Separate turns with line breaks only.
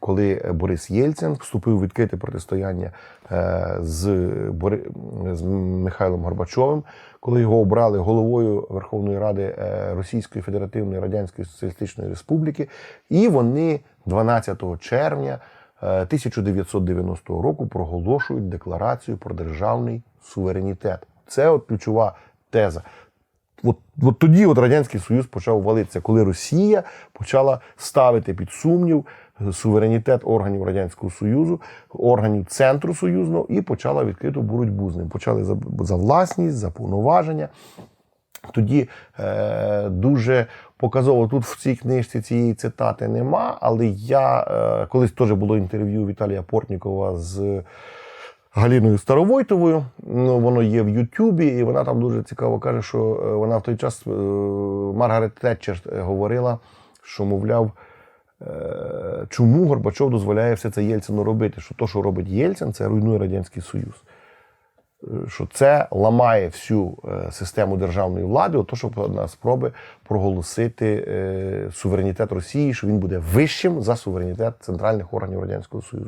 коли Борис Єльцин вступив у відкрите протистояння е, з, з Михайлом Горбачовим, коли його обрали головою Верховної Ради е, Російської Федеративної Радянської Соціалістичної Республіки, і вони 12 червня е, 1990 року проголошують декларацію про державний суверенітет. Це от ключова теза. От, от тоді от Радянський Союз почав валитися, коли Росія почала ставити під сумнів е, суверенітет органів Радянського Союзу, органів центру союзного і почала відкриту боротьбу з ним. Почали за, за власність, за повноваження. Тоді е, дуже показово тут в цій книжці цієї цитати нема, але я е, колись теж було інтерв'ю Віталія Портнікова з Галіною Старовойтовою. Ну, воно є в Ютубі, і вона там дуже цікаво каже, що е, вона в той час е, Маргарет Тетчер е, говорила, що, мовляв, чому Горбачов дозволяє все це Єльцину робити? Що то, що робить Єльцин, це руйнує Радянський Союз. Що це ламає всю систему державної влади, ото що на спроби проголосити суверенітет Росії, що він буде вищим за суверенітет центральних органів Радянського Союзу.